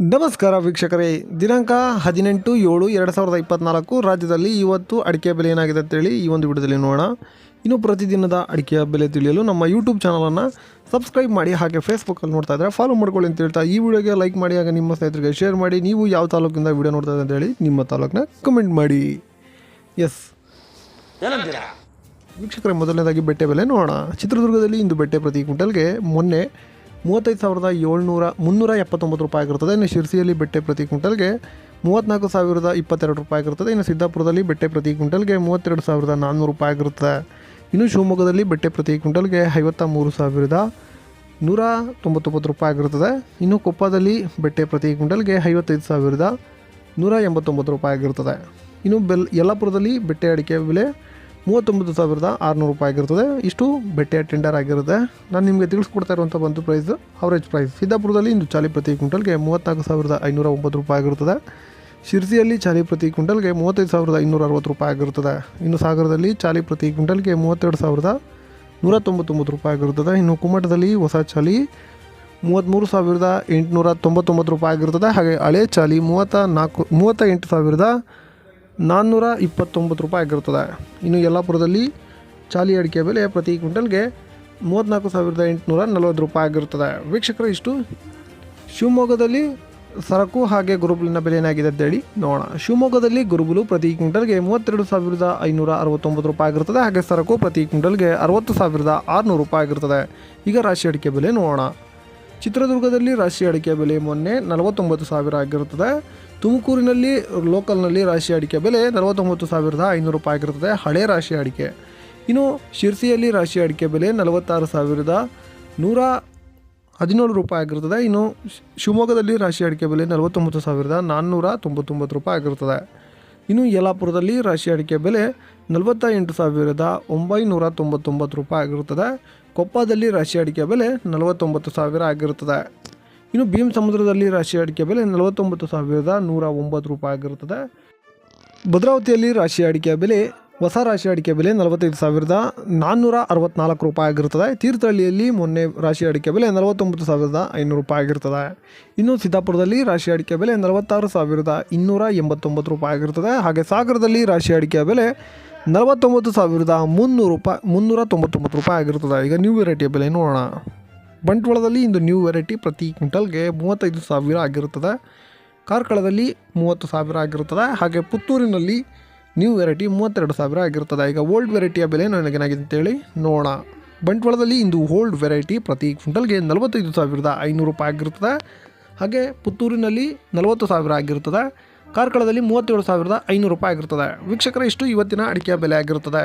ನಮಸ್ಕಾರ ವೀಕ್ಷಕರೇ. ದಿನಾಂಕ ಹದಿನೆಂಟು ಏಳು ಎರಡು ಸಾವಿರದ ಇಪ್ಪತ್ನಾಲ್ಕು. ರಾಜ್ಯದಲ್ಲಿ ಇವತ್ತು ಅಡಿಕೆ ಬೆಲೆ ಏನಾಗಿದೆ ಅಂತೇಳಿ ಈ ಒಂದು ವಿಡಿಯೋದಲ್ಲಿ ನೋಡೋಣ. ಇನ್ನು ಪ್ರತಿದಿನದ ಅಡಿಕೆ ಬೆಲೆ ತಿಳಿಯಲು ನಮ್ಮ ಯೂಟ್ಯೂಬ್ ಚಾನಲನ್ನು ಸಬ್ಸ್ಕ್ರೈಬ್ ಮಾಡಿ ಹಾಗೆ ಫೇಸ್ಬುಕ್ಕಲ್ಲಿ ನೋಡ್ತಾ ಇದ್ದರೆ ಫಾಲೋ ಮಾಡ್ಕೊಳ್ಳಿ ಅಂತ ಹೇಳ್ತಾ ಈ ವಿಡಿಯೋಗೆ ಲೈಕ್ ಮಾಡಿ ಹಾಗೆ ನಿಮ್ಮ ಸ್ನೇಹಿತರಿಗೆ ಶೇರ್ ಮಾಡಿ. ನೀವು ಯಾವ ತಾಲೂಕಿಂದ ವಿಡಿಯೋ ನೋಡ್ತಾ ಅಂತ ಹೇಳಿ ನಿಮ್ಮ ತಾಲೂಕನ್ನ ಕಮೆಂಟ್ ಮಾಡಿ. ಎಸ್ ವೀಕ್ಷಕರೇ ಮೊದಲನೇದಾಗಿ ಬೆಟ್ಟೆ ಬೆಲೆ ನೋಡೋಣ. ಚಿತ್ರದುರ್ಗದಲ್ಲಿ ಇಂದು ಬೆಟ್ಟೆ ಪ್ರತಿ ಕ್ವಿಂಟಲ್ಗೆ ಮೊನ್ನೆ ಮೂವತ್ತೈದು ಸಾವಿರದ ಏಳ್ನೂರ ಮುನ್ನೂರ ಎಪ್ಪತ್ತೊಂಬತ್ತು ರೂಪಾಯಿ ಆಗಿರ್ತದೆ ಇನ್ನು ಶಿರ್ಸಿಯಲ್ಲಿ ಬೆಟ್ಟೆ ಪ್ರತಿ ಕ್ವಿಂಟಲ್ಗೆ ಮೂವತ್ತ್ನಾಲ್ಕು ಸಾವಿರದ ಇಪ್ಪತ್ತೆರಡು ರೂಪಾಯಿ ಆಗಿರ್ತದೆ ಇನ್ನು ಸಿದ್ದಾಪುರದಲ್ಲಿ ಬೆಟ್ಟೆ ಪ್ರತಿ ಕ್ವಿಂಟಲ್ಗೆ ಮೂವತ್ತೆರಡು ಸಾವಿರದ ನಾನ್ನೂರು ರೂಪಾಯಿ ಆಗಿರ್ತದೆ ಇನ್ನು ಶಿವಮೊಗ್ಗದಲ್ಲಿ ಬೆಟ್ಟೆ ಪ್ರತಿ ಕ್ವಿಂಟಲ್ಗೆ ಐವತ್ತ ಮೂರು ಸಾವಿರದ ನೂರ ತೊಂಬತ್ತೊಂಬತ್ತು ರೂಪಾಯಿ ಆಗಿರ್ತದೆ ಇನ್ನು ಕೊಪ್ಪದಲ್ಲಿ ಬೆಟ್ಟೆ ಪ್ರತಿ ಕ್ವಿಂಟಲ್ಗೆ ಐವತ್ತೈದು ಸಾವಿರದ ನೂರ ಎಂಬತ್ತೊಂಬತ್ತು ರೂಪಾಯಿ ಆಗಿರ್ತದೆ ಇನ್ನು ಬೆಲ್, ಯಲ್ಲಾಪುರದಲ್ಲಿ ಬೆಟ್ಟೆ ಅಡಿಕೆ ಬೆಲೆ ಮೂವತ್ತೊಂಬತ್ತು ಸಾವಿರದ ಆರುನೂರು ರೂಪಾಯಿ ಆಗಿರ್ತದೆ. ಇಷ್ಟು ಬೆಟ್ಟೆ ಟೆಂಡರ್ ಆಗಿರುತ್ತೆ. ನಾನು ನಿಮಗೆ ತಿಳಿಸ್ಕೊಡ್ತಾ ಇರುವಂಥ ಒಂದು ಪ್ರೈಸ್ ಅವರೇಜ್ ಪ್ರೈಸ್ ಸಿದ್ದಾಪುರದಲ್ಲಿ ಇಂದು ಚಾಲಿ ಪ್ರತಿ ಕ್ವಿಂಟಲ್ಗೆ ಮೂವತ್ತ್ನಾಲ್ಕು ಸಾವಿರದ ಐನೂರ ಒಂಬತ್ತು ರೂಪಾಯಿ ಆಗಿರ್ತದೆ. ಶಿರ್ಸಿಯಲ್ಲಿ ಚಾಲಿ ಪ್ರತಿ ಕ್ವಿಂಟಲ್ಗೆ ಮೂವತ್ತೈದು ಸಾವಿರದ ಇನ್ನೂರ ಅರವತ್ತು ರೂಪಾಯಿ ಆಗಿರ್ತದೆ. ಇನ್ನು ಸಾಗರದಲ್ಲಿ ಚಾಲಿ ಪ್ರತಿ ಕ್ವಿಂಟಲ್ಗೆ ಮೂವತ್ತೆರಡು ಸಾವಿರದ ನೂರ ತೊಂಬತ್ತೊಂಬತ್ತು ರೂಪಾಯಿ ಆಗಿರುತ್ತದೆ ಇನ್ನು ಕುಮಟದಲ್ಲಿ ಹೊಸ ಚಾಲಿ ಮೂವತ್ತ್ಮೂರು ಸಾವಿರದ ಎಂಟುನೂರ ತೊಂಬತ್ತೊಂಬತ್ತು ರೂಪಾಯಿ ಆಗಿರ್ತದೆ. ಹಾಗೆ ಹಳೆ ಚಾಲಿ ಮೂವತ್ತ ನಾಲ್ಕು, ಮೂವತ್ತ ಎಂಟು ಸಾವಿರದ ನಾನ್ನೂರ ಇಪ್ಪತ್ತೊಂಬತ್ತು ರೂಪಾಯಿ ಆಗಿರ್ತದೆ ಇನ್ನು ಯಲ್ಲಾಪುರದಲ್ಲಿ ಚಾಲಿ ಅಡಿಕೆ ಬೆಲೆ ಪ್ರತಿ ಕ್ವಿಂಟಲ್ಗೆ ಮೂವತ್ತ್ನಾಲ್ಕು ಸಾವಿರದ ಎಂಟುನೂರ ನಲವತ್ತು ರೂಪಾಯಿ ಆಗಿರ್ತದೆ ವೀಕ್ಷಕರು, ಇಷ್ಟು. ಶಿವಮೊಗ್ಗದಲ್ಲಿ ಸರಕು ಹಾಗೆ ಗುರುಬುಲಿನ ಬೆಲೆ ಏನಾಗಿದೆ ಅಂತೇಳಿ ನೋಡೋಣ. ಶಿವಮೊಗ್ಗದಲ್ಲಿ ಗುರುಬುಲು ಪ್ರತಿ ಕ್ವಿಂಟಲ್ಗೆ ಮೂವತ್ತೆರಡು ಸಾವಿರದ ಐನೂರ ಅರವತ್ತೊಂಬತ್ತು ರೂಪಾಯಿ ಆಗಿರ್ತದೆ ಹಾಗೆ ಸರಕು ಪ್ರತಿ ಕ್ವಿಂಟಲ್ಗೆ ಅರವತ್ತು ಸಾವಿರದ ಆರುನೂರು ರೂಪಾಯಿ ಆಗಿರ್ತದೆ ಈಗ ರಾಶಿ ಅಡಿಕೆ ಬೆಲೆ ನೋಡೋಣ. ಚಿತ್ರದುರ್ಗದಲ್ಲಿ ರಾಶಿ ಅಡಿಕೆ ಬೆಲೆ ಮೊನ್ನೆ ನಲವತ್ತೊಂಬತ್ತು ಸಾವಿರ ಆಗಿರುತ್ತದೆ. ತುಮಕೂರಿನಲ್ಲಿ, ಲೋಕಲ್ನಲ್ಲಿ ರಾಶಿ ಅಡಿಕೆ ಬೆಲೆ ನಲವತ್ತೊಂಬತ್ತು ಸಾವಿರದ ಐನೂರು ರೂಪಾಯಿ ಆಗಿರುತ್ತದೆ. ಹಳೆ ರಾಶಿ ಅಡಿಕೆ. ಇನ್ನು ಶಿರ್ಸಿಯಲ್ಲಿ ರಾಶಿ ಅಡಿಕೆ ಬೆಲೆ ನಲವತ್ತಾರು ಸಾವಿರದ ನೂರ ಹದಿನೇಳು ರೂಪಾಯಿ ಆಗಿರ್ತದೆ ಇನ್ನು ಶಿವಮೊಗ್ಗದಲ್ಲಿ ರಾಶಿ ಅಡಿಕೆ ಬೆಲೆ ನಲವತ್ತೊಂಬತ್ತು ಸಾವಿರದ ನಾನ್ನೂರ ತೊಂಬತ್ತೊಂಬತ್ತು ರೂಪಾಯಿ ಆಗಿರ್ತದೆ ಇನ್ನು ಯಲಾಪುರದಲ್ಲಿ ರಾಶಿ ಅಡಿಕೆ ಬೆಲೆ ನಲವತ್ತ ಎಂಟು ಸಾವಿರದ ಒಂಬೈನೂರ ತೊಂಬತ್ತೊಂಬತ್ತು ರೂಪಾಯಿ ಆಗಿರುತ್ತದೆ. ಕೊಪ್ಪದಲ್ಲಿ ರಾಶಿ ಅಡಿಕೆ ಬೆಲೆ ನಲವತ್ತೊಂಬತ್ತು ಸಾವಿರ ಆಗಿರುತ್ತದೆ. ಇನ್ನು ಭೀಮ್ ಸಮುದ್ರದಲ್ಲಿ ರಾಶಿ ಅಡಿಕೆ ಬೆಲೆ ನಲವತ್ತೊಂಬತ್ತು ಸಾವಿರದ ನೂರ ಒಂಬತ್ತು ರೂಪಾಯಿ ಆಗಿರುತ್ತದೆ. ಭದ್ರಾವತಿಯಲ್ಲಿ ರಾಶಿ ಅಡಿಕೆ ಬೆಲೆ ಹೊಸ ರಾಶಿ ಅಡಿಕೆ ಬೆಲೆ ನಲವತ್ತೈದು ಸಾವಿರದ ನಾನ್ನೂರ ಅರವತ್ನಾಲ್ಕು ರೂಪಾಯಿ ಆಗಿರ್ತದೆ. ತೀರ್ಥಹಳ್ಳಿಯಲ್ಲಿ ಮೊನ್ನೆ ರಾಶಿ ಅಡಿಕೆ ಬೆಲೆ ನಲವತ್ತೊಂಬತ್ತು ಸಾವಿರದ ಐನೂರು ರೂಪಾಯಿ ಆಗಿರ್ತದೆ. ಇನ್ನು ಸಿದ್ದಾಪುರದಲ್ಲಿ ರಾಶಿ ಅಡಿಕೆ ಬೆಲೆ ನಲವತ್ತಾರು ಸಾವಿರದ ಇನ್ನೂರ ಎಂಬತ್ತೊಂಬತ್ತು ರೂಪಾಯಿ ಆಗಿರ್ತದೆ. ಹಾಗೆ ಸಾಗರದಲ್ಲಿ ರಾಶಿ ಅಡಿಕೆ ಬೆಲೆ ನಲವತ್ತೊಂಬತ್ತು ಸಾವಿರದ ಮುನ್ನೂರು ರೂಪಾಯಿ, ಮುನ್ನೂರ ತೊಂಬತ್ತೊಂಬತ್ತು ರೂಪಾಯಿ ಆಗಿರ್ತದೆ. ಈಗ ನ್ಯೂ ವೆರೈಟಿಯ ಬೆಲೆ ನೋಡೋಣ. ಬಂಟ್ವಾಳದಲ್ಲಿ ಇಂದು ನ್ಯೂ ವೆರೈಟಿ ಪ್ರತಿ ಕ್ವಿಂಟಲ್ಗೆ ಮೂವತ್ತೈದು ಸಾವಿರ ಆಗಿರುತ್ತದೆ ಕಾರ್ಕಳದಲ್ಲಿ ಮೂವತ್ತು ಸಾವಿರ ಆಗಿರುತ್ತದೆ ಹಾಗೆ ಪುತ್ತೂರಿನಲ್ಲಿ ನ್ಯೂ ವೆರೈಟಿ ಮೂವತ್ತೆರಡು ಸಾವಿರ ಆಗಿರ್ತದೆ. ಈಗ ಓಲ್ಡ್ ವೆರೈಟಿಯ ಬೆಲೆ ನನಗೇನಾಗಿದೆ ಅಂತೇಳಿ ನೋಡೋಣ. ಬಂಟ್ವಾಳದಲ್ಲಿ ಇಂದು ಓಲ್ಡ್ ವೆರೈಟಿ ಪ್ರತಿ ಕ್ವಿಂಟಲ್ಗೆ ನಲವತ್ತೈದು ಸಾವಿರದ ಐನೂರು ರೂಪಾಯಿ ಆಗಿರ್ತದೆ. ಹಾಗೆ ಪುತ್ತೂರಿನಲ್ಲಿ ನಲವತ್ತು ಸಾವಿರ ಆಗಿರ್ತದೆ. ಕಾರ್ಕಳದಲ್ಲಿ ಮೂವತ್ತೇಳು ಸಾವಿರದ ಐನೂರು ರೂಪಾಯಿ ಆಗಿರ್ತದೆ. ವೀಕ್ಷಕರ, ಇಷ್ಟು ಇವತ್ತಿನ ಅಡಿಕೆಯ ಬೆಲೆ ಆಗಿರುತ್ತದೆ